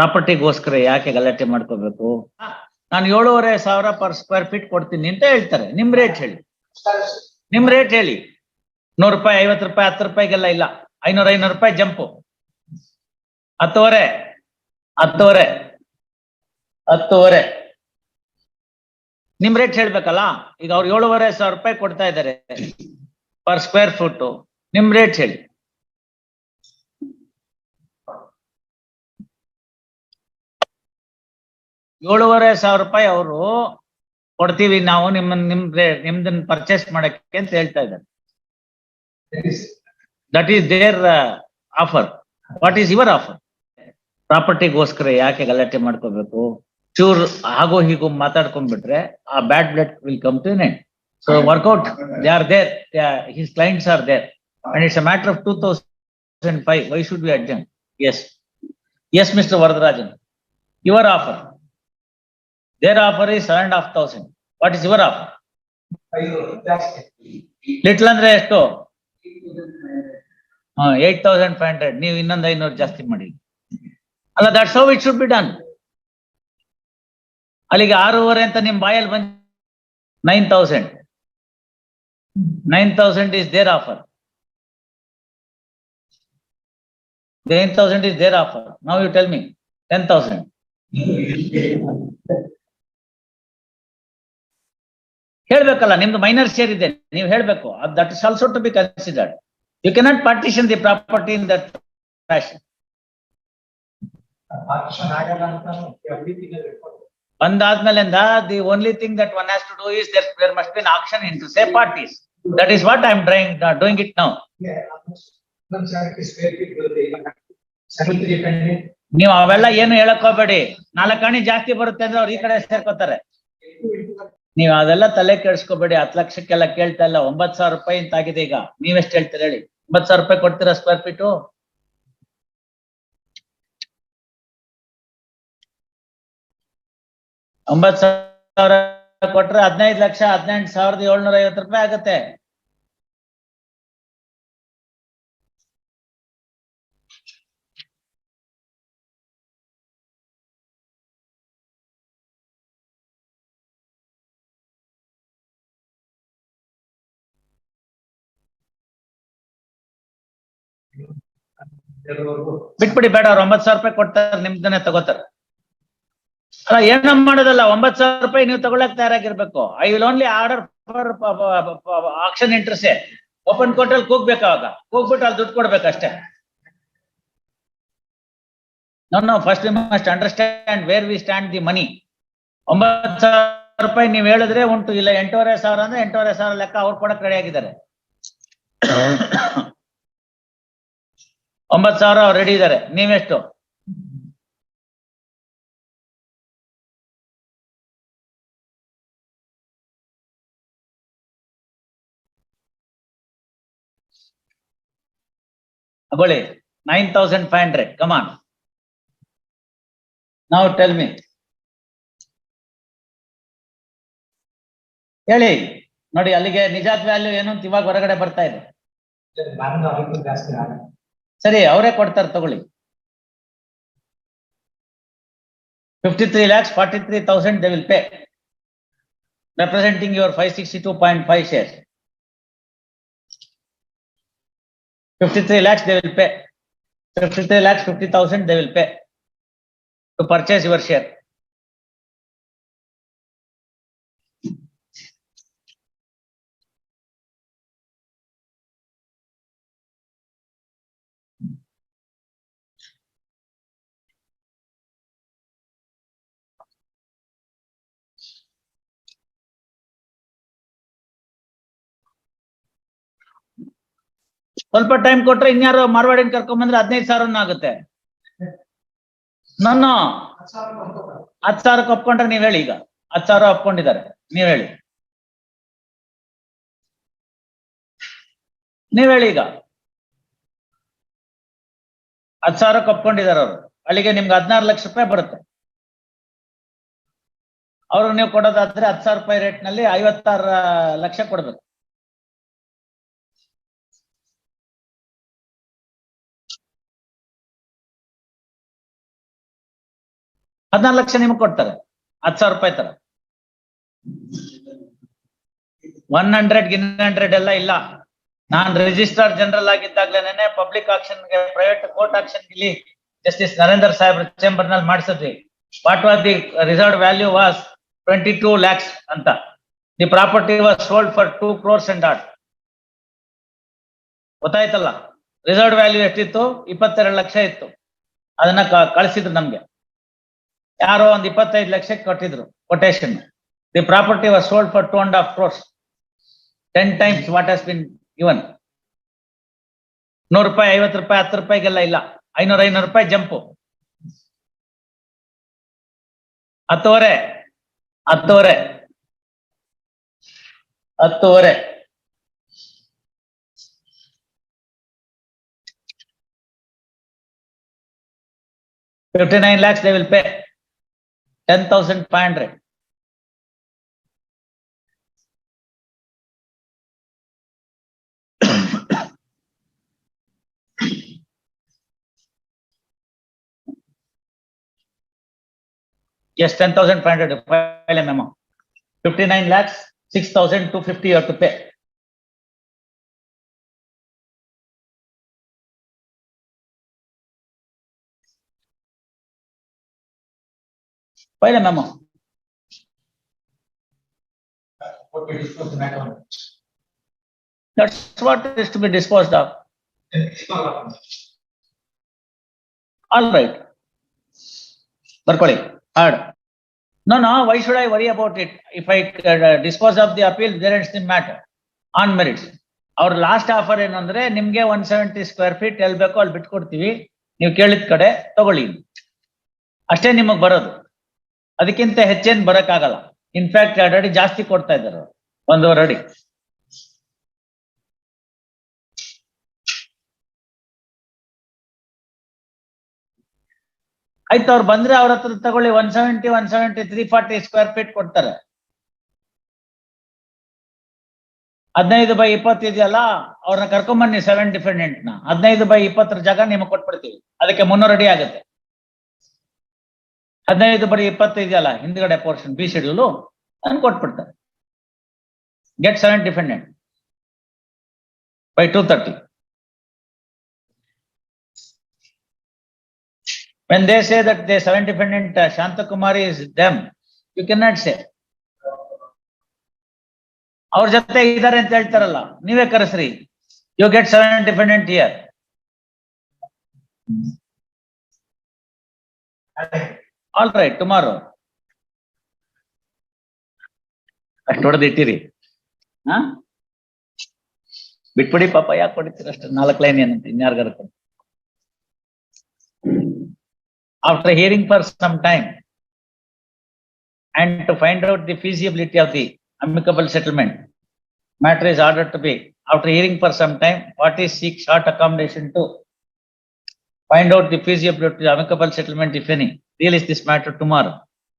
ಪ್ರಾಪರ್ಟಿಗೋಸ್ಕರ ಯಾಕೆ ಗಲಾಟೆ ಮಾಡ್ಕೋಬೇಕು? ನಾನು ಏಳೂವರೆ ಸಾವಿರ ಪರ್ ಸ್ಕ್ವೇರ್ ಫೀಟ್ ಕೊಡ್ತೀನಿ ಅಂತ ಹೇಳ್ತಾರೆ. ನಿಮ್ ರೇಟ್ ಹೇಳಿ. ನಿಮ್ ರೇಟ್ ಹೇಳಿ. ನೂರು ರೂಪಾಯಿ ಐವತ್ತು ರೂಪಾಯಿ ಹತ್ತು ರೂಪಾಯಿಗೆಲ್ಲ ಇಲ್ಲ. ಐನೂರ ಐನೂರು ರೂಪಾಯಿ ಜಂಪು. ಹತ್ತುವರೆ ಹತ್ತುವರೆ ಹತ್ತುವರೆ. ನಿಮ್ ರೇಟ್ ಹೇಳ್ಬೇಕಲ್ಲ? ಈಗ ಅವ್ರು ಏಳುವರೆ ಸಾವಿರ ರೂಪಾಯಿ ಕೊಡ್ತಾ ಇದ್ದಾರೆ. ಪರ್ ಸ್ಕ್ವೇರ್ ಫುಟ್ ನಿಮ್ ರೇಟ್ ಹೇಳಿ. ಏಳುವರೆ ಸಾವಿರ ರೂಪಾಯಿ ಅವರು ಕೊಡ್ತೀವಿ ನಾವು ನಿಮ್ಮ ನಿಮ್ ನಿಮ್ದನ್ನ ಪರ್ಚೇಸ್ ಮಾಡಕ್ಕೆ ಅಂತ ಹೇಳ್ತಾ ಇದ್ದಾರೆ. That is their offer what is your offer ಪ್ರಾಪರ್ಟಿಗೋಸ್ಕರ ಯಾಕೆ ಗಲಾಟೆ ಮಾಡ್ಕೋಬೇಕು? ಚೂರ್ ಹಾಗೋ ಹೀಗೋ ಮಾತಾಡ್ಕೊಂಡ್ಬಿಟ್ರೆ ಆ bad blood will come to net so work out they are there his clients are there and it's a matter of two thousand five why should be adjourn yes yes mister Varadarajan your offer their offer is seven and half thousand. What is your offer? Little ಅಂದ್ರೆ ಎಷ್ಟು? Eight thousand five hundred ನೀವು ಇನ್ನೊಂದು ಐನೂರು ಜಾಸ್ತಿ ಮಾಡಿ. ಅಲ್ಲ that's how it should be done ಅಲ್ಲಿಗೆ ಆರೂವರೆ ಅಂತ ನಿಮ್ ಬಾಯಲ್ಲಿ ಬಂದ್ nine thousand nine thousand is their offer nine thousand is their offer now you tell me ten thousand ಹೇಳ್ಬೇಕಲ್ಲ ನಿಮ್ದು ಮೈನರ್ ಶೇರ್ ಇದೆ ನೀವು ಹೇಳ್ಬೇಕು. That is also to be considered you cannot partition the property in that fashion ಬಂದಾದ್ಮೇಲೆ the only thing that one has to do is there there must be an auction in to say parties that is what I am trying doing it now ನೀವು ಅವೆಲ್ಲ ಏನು ಹೇಳಕ್ ಹೋಗ್ಬೇಡಿ. ನಾಲ್ಕು ಅಣಿ ಜಾಸ್ತಿ ಬರುತ್ತೆ ಅಂದ್ರೆ ಅವ್ರು ಈ ಕಡೆ ಸೇರ್ಕೋತಾರೆ. ನೀವು ಅದೆಲ್ಲ ತಲೆ ಕೇಳಿಸ್ಕೋಬೇಡಿ ಹತ್ತು ಲಕ್ಷಕ್ಕೆಲ್ಲ ಕೇಳ್ತಾ ಇಲ್ಲ ಒಂಬತ್ ಸಾವಿರ ರೂಪಾಯಿ ಅಂತ ಆಗಿದೆ ಈಗ. ನೀವೆಷ್ಟು ಹೇಳ್ತೀರ ಹೇಳಿ? ಒಂಬತ್ ಸಾವಿರ ರೂಪಾಯಿ ಕೊಡ್ತೀರಾ ಸ್ಕ್ವೇರ್ ಫೀಟು ಒಂಬತ್ ಸಾವಿರ ಕೊಟ್ರೆ ಹದಿನೈದು ಲಕ್ಷ, ಹದಿನೆಂಟು ಸಾವಿರದ ಏಳ್ನೂರ ಐವತ್ತು ರೂಪಾಯಿ ಆಗುತ್ತೆ. ಬಿಟ್ಬಿಡಿ ಬೇಡ ಅವ್ರು ಒಂಬತ್ ಸಾವಿರ ರೂಪಾಯಿ ಕೊಡ್ತಾರೆ ನಿಮ್ದನೆ ತಗೋತಾರೆ. ಅಲ್ಲ, ಏನ ಮಾಡೋದಲ್ಲ ಒಂಬತ್ ಸಾವಿರ ರೂಪಾಯಿ ನೀವು ತಗೊಳಕ್ ತಯಾರಾಗಿರ್ಬೇಕು. I will only order for auction interest open ಕೋರ್ಟಲ್ ಕೂಗ್ಬೇಕು ಅವಾಗ. ಕೂಗ್ಬಿಟ್ಟು ಅಲ್ಲಿ ದುಡ್ಡು ಕೊಡ್ಬೇಕು ಅಷ್ಟೇ. No no first must understand where we stand the money ಒಂಬತ್ತು ಸಾವಿರ ರೂಪಾಯಿ ನೀವು ಹೇಳಿದ್ರೆ ಉಂಟು. ಇಲ್ಲ, ಎಂಟೂವರೆ ಸಾವಿರ ಅಂದ್ರೆ ಎಂಟೂವರೆ ಸಾವಿರ ಲೆಕ್ಕ ಅವ್ರು ಕೊಡಕ್ ರೆಡಿ ಆಗಿದ್ದಾರೆ. ಒಂಬತ್ತು ಸಾವಿರ ಅವ್ರು ರೆಡಿ ಇದ್ದಾರೆ ನೀವೆಷ್ಟು? ತಗೊಳ್ಳಿ. Nine thousand five hundred come on ನಾವು ಟೆಲ್ ಮಿ ಹೇಳಿ. ನೋಡಿ, ಅಲ್ಲಿಗೆ ನಿಜಾತ್ ವ್ಯಾಲ್ಯೂ ಏನು ಅಂತ ಇವಾಗ ಹೊರಗಡೆ ಬರ್ತಾ ಇದೆ. ಸರಿ, ಅವರೇ ಕೊಡ್ತಾರೆ, ತಗೊಳ್ಳಿ. Fifty three lakhs forty three thousand they will pay representing your five sixty two point five share fifty three lakhs they will pay fifty three lakhs fifty thousand they will pay to purchase your share ಸ್ವಲ್ಪ time ಕೊಟ್ರೆ ಇನ್ಯಾರು ಮಾರ್ವಾಡಿನ ಕರ್ಕೊಂಡ್ ಬಂದ್ರೆ ಹದಿನೈದು ಸಾವಿರ ಆಗುತ್ತೆ. ನಾನು ಹತ್ ಸಾವಿರಕ್ಕೆ ಒಪ್ಕೊಂಡ್ರೆ ನೀವ್ ಹೇಳಿ ಈಗ. ಹತ್ತು ಸಾವಿರ ಒಪ್ಕೊಂಡಿದ್ದಾರೆ. ನೀವ್ ಹೇಳಿ. ನೀವ್ ಹೇಳಿ ಈಗ. ಹತ್ ಸಾವಿರಕ್ಕೆ ಒಪ್ಕೊಂಡಿದ್ದಾರೆ ಅವರು. ಅಲ್ಲಿಗೆ ನಿಮ್ಗೆ ಹದಿನಾರು ಲಕ್ಷ ರೂಪಾಯಿ ಬರುತ್ತೆ. ಅವ್ರಿಗೆ ನೀವು ಕೊಡೋದಾದ್ರೆ ಹತ್ತು ಸಾವಿರ ರೂಪಾಯಿ ರೇಟ್ನಲ್ಲಿ ಐವತ್ತಾರು ಲಕ್ಷ ಕೊಡ್ಬೇಕು. ಹದಿನಾರು ಲಕ್ಷ ನಿಮ್ಗೆ ಕೊಡ್ತಾರೆ. ಹತ್ತು ಸಾವಿರ ರೂಪಾಯಿ ತರ. ಒನ್ ಹಂಡ್ರೆಡ್ ಗಿನ್ ಹಂಡ್ರೆಡ್ ಎಲ್ಲ ಇಲ್ಲ. ನಾನ್ ರಿಜಿಸ್ಟ್ರಾರ್ ಜನರಲ್ ಆಗಿದ್ದಾಗ್ಲೇನೆ ಪಬ್ಲಿಕ್ ಆಕ್ಷನ್ಗೆ ಪ್ರೈವೇಟ್ ಕೋರ್ಟ್ ಆಕ್ಷನ್ ಇಲ್ಲಿ ಜಸ್ಟಿಸ್ ನರೇಂದ್ರ ಸಾಹೇಬ್ ಚೇಂಬರ್ನಲ್ಲಿ ಮಾಡಿಸಿದ್ವಿ. What was the reserve value was twenty two lakhs ಅಂತ. The property was sold for two crores and at ಗೊತ್ತಾಯ್ತಲ್ಲ? ರಿಸರ್ವ್ ವ್ಯಾಲ್ಯೂ ಎಷ್ಟಿತ್ತು? ಇಪ್ಪತ್ತೆರಡು ಲಕ್ಷ ಇತ್ತು. ಅದನ್ನ ಕಳಿಸಿದ್ರು ನಮ್ಗೆ. ಯಾರೋ ಒಂದ್ ಇಪ್ಪತ್ತೈದು ಲಕ್ಷಕ್ಕೆ ಕೊಟ್ಟಿದ್ರು quotation the property was sold for two and half crores ten times what has been even ನೂರು ರೂಪಾಯಿ, ಐವತ್ತು ರೂಪಾಯಿ, ಹತ್ತು ರೂಪಾಯಿಗೆಲ್ಲ ಇಲ್ಲ. ಐನೂರ, ಐನೂರು ರೂಪಾಯಿ ಜಂಪು. ಹತ್ತುವರೆ ಹತ್ತುವರೆ ಹತ್ತುವರೆ. Fifty nine lakhs they will pay 10,500. yes, 10,500 file a memo. 59 lakhs, 6,250 you have to pay. File a memo. That's what is to be disposed of. All right. Barkoli, add. No, no, why should I worry about it? If I uh, dispose of the appeal, there is the matter on merits. ಅವ್ರ last offer ಏನಂದ್ರೆ ನಿಮ್ಗೆ one seventy square feet L ಬೇಕೋ ಅಲ್ಲಿ ಬಿಟ್ಕೊಡ್ತೀವಿ ನೀವು ಕೇಳಿದ ಕಡೆ ತಗೊಳ್ಳಿ ಅಷ್ಟೇ ನಿಮಗ್ ಬರೋದು ಅದಕ್ಕಿಂತ ಹೆಚ್ಚೇನ್ ಬರಕ್ಕಾಗಲ್ಲ. ಇನ್ಫ್ಯಾಕ್ಟ್ ಎರಡು ಅಡಿ ಜಾಸ್ತಿ ಕೊಡ್ತಾ ಇದ್ದಾರೆ. ಒಂದೂವರೆ ಅಡಿ. ಆಯ್ತು, ಅವ್ರು ಬಂದ್ರೆ ಅವ್ರ ಹತ್ರ ತಗೊಳ್ಳಿ one seventy one seventy three forty square feet ಕೊಡ್ತಾರೆ. ಹದಿನೈದು ಬೈ ಇಪ್ಪತ್ತು ಇದೆಯಲ್ಲ, ಅವ್ರನ್ನ ಕರ್ಕೊಂಬನ್ನಿ ಸೆವೆನ್ ಡಿಫೆಂಡೆಂಟ್ನ. ಹದಿನೈದು ಬೈ ಇಪ್ಪತ್ತರ ಜಾಗ ನಿಮಗೆ ಕೊಟ್ಬಿಡ್ತೀವಿ. ಅದಕ್ಕೆ ಮುನ್ನೂರು ಅಡಿ ಆಗುತ್ತೆ. ಹದಿನೈದು ಬರೀ ಇಪ್ಪತ್ತು ಇದೆಯಲ್ಲ ಹಿಂದ್ಗಡೆ ಪೋರ್ಷನ್ ಬಿ ಶೆಡ್ಯೂಲು ಅದನ್ನು ಕೊಟ್ಬಿಡ್ತಾರೆ get seven defendant by two thirty When they say that the seven defendant uh, is is them, you cannot say. ಅವ್ರ ಜೊತೆ ಇದಾರೆ ಅಂತ ಹೇಳ್ತಾರಲ್ಲ ನೀವೇ ಕರೆಸ್ರಿ. You get seven defendant year all right tomorrow ಅಷ್ಟು ಹೊಡೆದು ಇಟ್ಟಿರಿ ಹಾ ಬಿಟ್ಬಿಡಿ ಪಾಪ ಯಾಕೆ ಹೊಡಿತೀರ ಅಷ್ಟು ನಾಲ್ಕು ಲೈನ್ ಏನಂತ ಇನ್ಯಾರ್ಗಾರ ಕೊಡಿ after hearing for some time and to find out the feasibility of the amicable settlement, matter is ordered to be, after hearing for some time, parties seek short accommodation to find out the feasibility of amicable settlement, if any. Deal is this matter tomorrow.